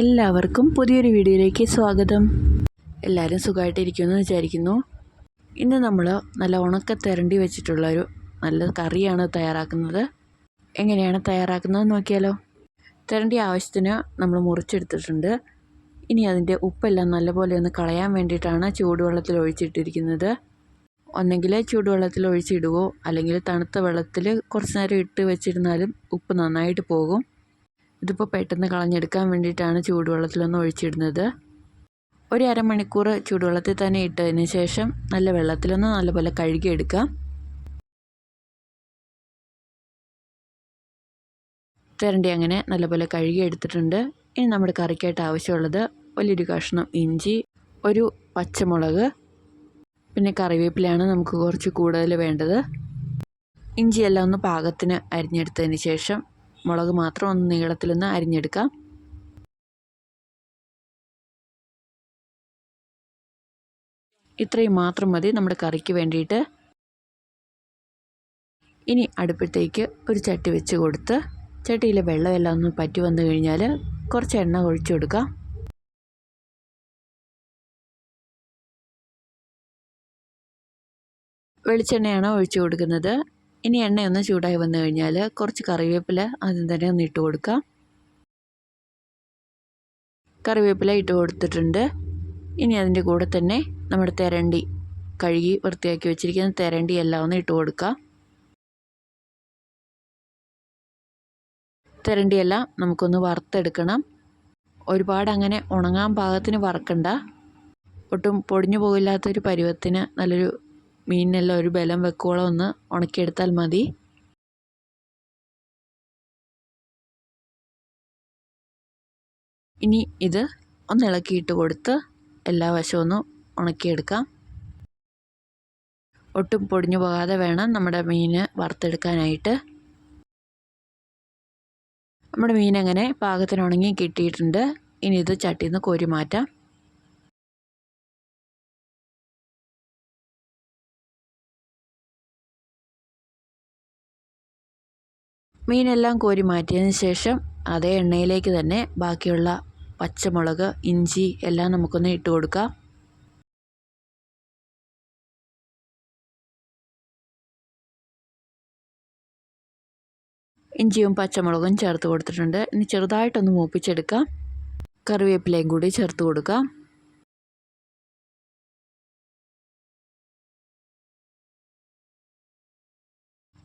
എല്ലാവർക്കും പുതിയൊരു വീഡിയോയിലേക്ക് സ്വാഗതം. എല്ലാവരും സുഖമായിട്ടിരിക്കുമെന്ന് വിചാരിക്കുന്നു. ഇന്ന് നമ്മൾ നല്ല ഉണക്ക തിരണ്ടി വെച്ചിട്ടുള്ള ഒരു നല്ല കറിയാണ് തയ്യാറാക്കുന്നത്. എങ്ങനെയാണ് തയ്യാറാക്കുന്നത് നോക്കിയാലോ? തിരണ്ടി ആവശ്യത്തിന് നമ്മൾ മുറിച്ചെടുത്തിട്ടുണ്ട്. ഇനി അതിന്റെ ഉപ്പെല്ലാം നല്ലപോലെ ഒന്ന് കളയാൻ വേണ്ടിയിട്ടാണ് ചൂടുവെള്ളത്തിൽ ഒഴിച്ചിട്ടിരിക്കുന്നത്. ഒന്നെങ്കിൽ ചൂടുവെള്ളത്തിൽ ഒഴിച്ചിടുകയോ അല്ലെങ്കിൽ തണുത്ത വെള്ളത്തിൽ കുറച്ച് നേരം ഇട്ട് വെച്ചിരുന്നാലും ഉപ്പ് നന്നായിട്ട് പോകും. ഇതിപ്പോൾ പെട്ടെന്ന് കളഞ്ഞെടുക്കാൻ വേണ്ടിയിട്ടാണ് ചൂടുവെള്ളത്തിലൊന്ന് ഒഴിച്ചിടുന്നത്. ഒരു അരമണിക്കൂർ ചൂടുവെള്ളത്തിൽ തന്നെ ഇട്ടതിന് ശേഷം നല്ല വെള്ളത്തിലൊന്ന് നല്ലപോലെ കഴുകിയെടുക്കാം. തിരണ്ടി അങ്ങനെ നല്ലപോലെ കഴുകിയെടുത്തിട്ടുണ്ട്. ഇനി നമ്മുടെ കറിക്കായിട്ട് ആവശ്യമുള്ളത് വലിയൊരു കഷ്ണം ഇഞ്ചി ഒരു പച്ചമുളക് പിന്നെ കറിവേപ്പിലയാണ് നമുക്ക് കുറച്ച് കൂടുതൽ വേണ്ടത്. ഇഞ്ചിയെല്ലാം ഒന്ന് പാകത്തിന് അരിഞ്ഞെടുത്തതിന് ശേഷം മുളക് മാത്രം ഒന്ന് നീളത്തിലൊന്ന് അരിഞ്ഞെടുക്കാം. ഇത്രയും മാത്രം മതി നമ്മുടെ കറിക്ക് വേണ്ടിയിട്ട്. ഇനി അടുപ്പത്തേക്ക് ഒരു ചട്ടി വെച്ച് കൊടുത്ത് ചട്ടിയിലെ വെള്ളമെല്ലാം ഒന്ന് പറ്റി വന്നു കഴിഞ്ഞാൽ കുറച്ച് എണ്ണ ഒഴിച്ചു കൊടുക്കാം. വെളിച്ചെണ്ണയാണ് ഒഴിച്ചു കൊടുക്കുന്നത്. ഇനി എണ്ണയൊന്ന് ചൂടായി വന്നു കഴിഞ്ഞാൽ കുറച്ച് കറിവേപ്പില ആദ്യം തന്നെ ഒന്ന് ഇട്ട് കൊടുക്കാം. കറിവേപ്പില ഇട്ട് കൊടുത്തിട്ടുണ്ട്. ഇനി അതിന്റെ കൂടെ തന്നെ നമ്മുടെ തെരണ്ടി കഴുകി വൃത്തിയാക്കി വെച്ചിരിക്കുന്ന തെരണ്ടി എല്ലാം ഒന്ന് ഇട്ട് കൊടുക്കാം. തെരണ്ടിയെല്ലാം നമുക്കൊന്ന് വറുത്തെടുക്കണം. ഒരുപാട് അങ്ങനെ ഉണങ്ങാൻ പാകത്തിന് വറക്കണ്ട. ഒട്ടും പൊടിഞ്ഞു പോകില്ലാത്തൊരു പരുവത്തിന് നല്ലൊരു മീനിനെല്ലാം ഒരു ബലം വെക്കോളം ഒന്ന് ഉണക്കിയെടുത്താൽ മതി. ഇനി ഇത് ഒന്ന് ഇളക്കിയിട്ട് കൊടുത്ത് എല്ലാ വശവും ഒന്ന് ഉണക്കിയെടുക്കാം. ഒട്ടും പൊടിഞ്ഞു പോകാതെ വേണം നമ്മുടെ മീൻ വറുത്തെടുക്കാനായിട്ട്. നമ്മുടെ മീൻ അങ്ങനെ പാകത്തിന് ഉണങ്ങി കിട്ടിയിട്ടുണ്ട്. ഇനി ഇത് ചട്ടിയിൽ നിന്ന് കോരി മാറ്റാം. മീനെല്ലാം കോരി മാറ്റിയതിന് ശേഷം അതേ എണ്ണയിലേക്ക് തന്നെ ബാക്കിയുള്ള പച്ചമുളക് ഇഞ്ചി എല്ലാം നമുക്കൊന്ന് ഇട്ട് കൊടുക്കാം. ഇഞ്ചിയും പച്ചമുളകും ചേർത്ത് കൊടുത്തിട്ടുണ്ട്. ഇനി ചെറുതായിട്ടൊന്ന് മൂപ്പിച്ചെടുക്കാം. കറിവേപ്പിലയും കൂടി ചേർത്ത് കൊടുക്കാം.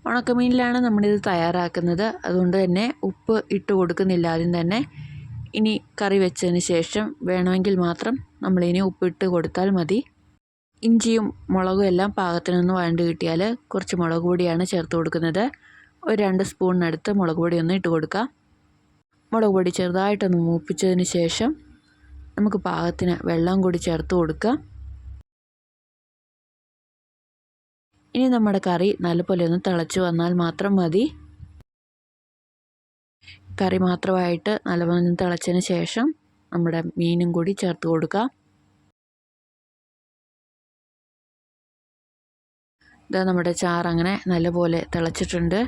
ഉണക്കമീനിലാണ് നമ്മളിത് തയ്യാറാക്കുന്നത്. അതുകൊണ്ട് തന്നെ ഉപ്പ് ഇട്ട് കൊടുക്കുന്നില്ല. ആദ്യം തന്നെ ഇനി കറി വെച്ചതിന് ശേഷം വേണമെങ്കിൽ മാത്രം നമ്മളിനി ഉപ്പിട്ട് കൊടുത്താൽ മതി. ഇഞ്ചിയും മുളകും എല്ലാം പാകത്തിനൊന്ന് വഴണ്ട് കിട്ടിയാൽ കുറച്ച് മുളക് പൊടിയാണ് ചേർത്ത് കൊടുക്കുന്നത്. ഒരു രണ്ട് സ്പൂണിനടുത്ത് മുളക് പൊടി ഒന്ന് ഇട്ട് കൊടുക്കാം മുളക് പൊടി ചെറുതായിട്ടൊന്ന് മൂപ്പിച്ചതിന് ശേഷം നമുക്ക് പാകത്തിന് വെള്ളം കൂടി ചേർത്ത് കൊടുക്കാം ഇനി നമ്മുടെ കറി നല്ലപോലെ ഒന്ന് തിളച്ചു വന്നാൽ മാത്രം മതി. കറി മാത്രമായിട്ട് നല്ലപോലെ തിളച്ചതിന് ശേഷം നമ്മുടെ മീനും കൂടി ചേർത്ത് കൊടുക്കാം. ഇതാ നമ്മുടെ ചാറ് അങ്ങനെ നല്ലപോലെ തിളച്ചിട്ടുണ്ട്.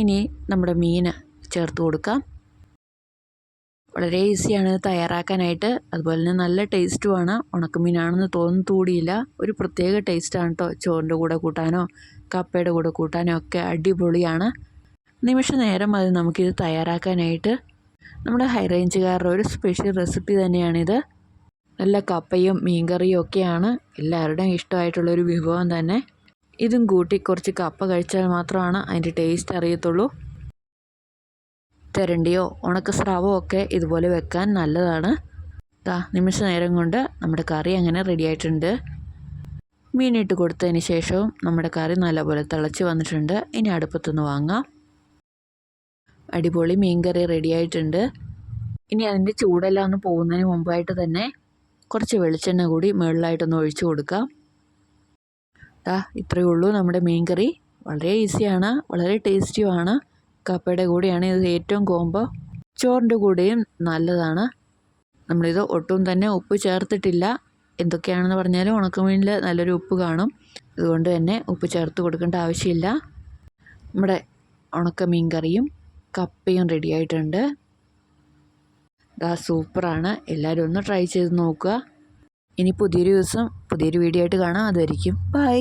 ഇനി നമ്മുടെ മീൻ ചേർത്ത് കൊടുക്കാം. വളരെ ഈസിയാണ് തയ്യാറാക്കാനായിട്ട്. അതുപോലെ തന്നെ നല്ല ടേസ്റ്റുമാണ്. ഉണക്കമീനാണെന്ന് തോന്നത്തൂടിയില്ല ഒരു പ്രത്യേക ടേസ്റ്റാണ് കേട്ടോ ചോറിന്റെ കൂടെ കൂട്ടാനോ കപ്പയുടെ കൂടെ കൂട്ടാനോ ഒക്കെ അടിപൊളിയാണ്. നിമിഷ നേരം മതി നമുക്കിത് തയ്യാറാക്കാനായിട്ട് നമ്മുടെ ഹൈ റേഞ്ചുകാരുടെ ഒരു സ്പെഷ്യൽ റെസിപ്പി തന്നെയാണിത്. നല്ല കപ്പയും മീൻകറിയും ഒക്കെയാണ് എല്ലാവരുടെയും ഇഷ്ടമായിട്ടുള്ളൊരു വിഭവം തന്നെ. ഇതും കൂട്ടി കുറച്ച് കപ്പ കഴിച്ചാൽ മാത്രമാണ് അതിന്റെ ടേസ്റ്റ് അറിയത്തുള്ളൂ. തിരണ്ടിയോ ഉണക്ക സ്രാവോ ഒക്കെ ഇതുപോലെ വെക്കാൻ നല്ലതാണ്. ദാ നിമിഷ നേരം കൊണ്ട് നമ്മുടെ കറി അങ്ങനെ റെഡി ആയിട്ടുണ്ട്. മീനിട്ട് കൊടുത്തതിന് ശേഷവും നമ്മുടെ കറി നല്ലപോലെ തിളച്ച് വന്നിട്ടുണ്ട്. ഇനി അടുപ്പത്തുനിന്ന് വാങ്ങാം. അടിപൊളി മീൻ കറി റെഡി ആയിട്ടുണ്ട്. ഇനി അതിന്റെ ചൂടെല്ലാം ഒന്ന് പോകുന്നതിന് മുമ്പായിട്ട് തന്നെ കുറച്ച് വെളിച്ചെണ്ണ കൂടി മുകളിലായിട്ടൊന്ന് ഒഴിച്ചു കൊടുക്കാം. ദാ ഇത്രയേ ഉള്ളൂ നമ്മുടെ മീൻ കറി. വളരെ ഈസിയാണ് വളരെ ടേസ്റ്റിയുമാണ് കപ്പയുടെ കൂടെയാണ് ഇത് ഏറ്റവും കോമ്പോ. ചോറിന്റെ കൂടെയും നല്ലതാണ്. നമ്മളിത് ഒട്ടും തന്നെ ഉപ്പ് ചേർത്തിട്ടില്ല. എന്തൊക്കെയാണെന്ന് പറഞ്ഞാലും ഉണക്കമീനിൽ നല്ലൊരു ഉപ്പ് കാണും. അതുകൊണ്ട് തന്നെ ഉപ്പ് ചേർത്ത് കൊടുക്കേണ്ട ആവശ്യമില്ല. നമ്മുടെ ഉണക്കമീൻ കറിയും കപ്പയും റെഡി ആയിട്ടുണ്ട്. ഇതാ സൂപ്പറാണ്. എല്ലാവരും ഒന്ന് ട്രൈ ചെയ്ത് നോക്കുക. ഇനി പുതിയൊരു ദിവസം പുതിയൊരു വീഡിയോ ആയിട്ട് കാണാം. അതായിരിക്കും ബൈ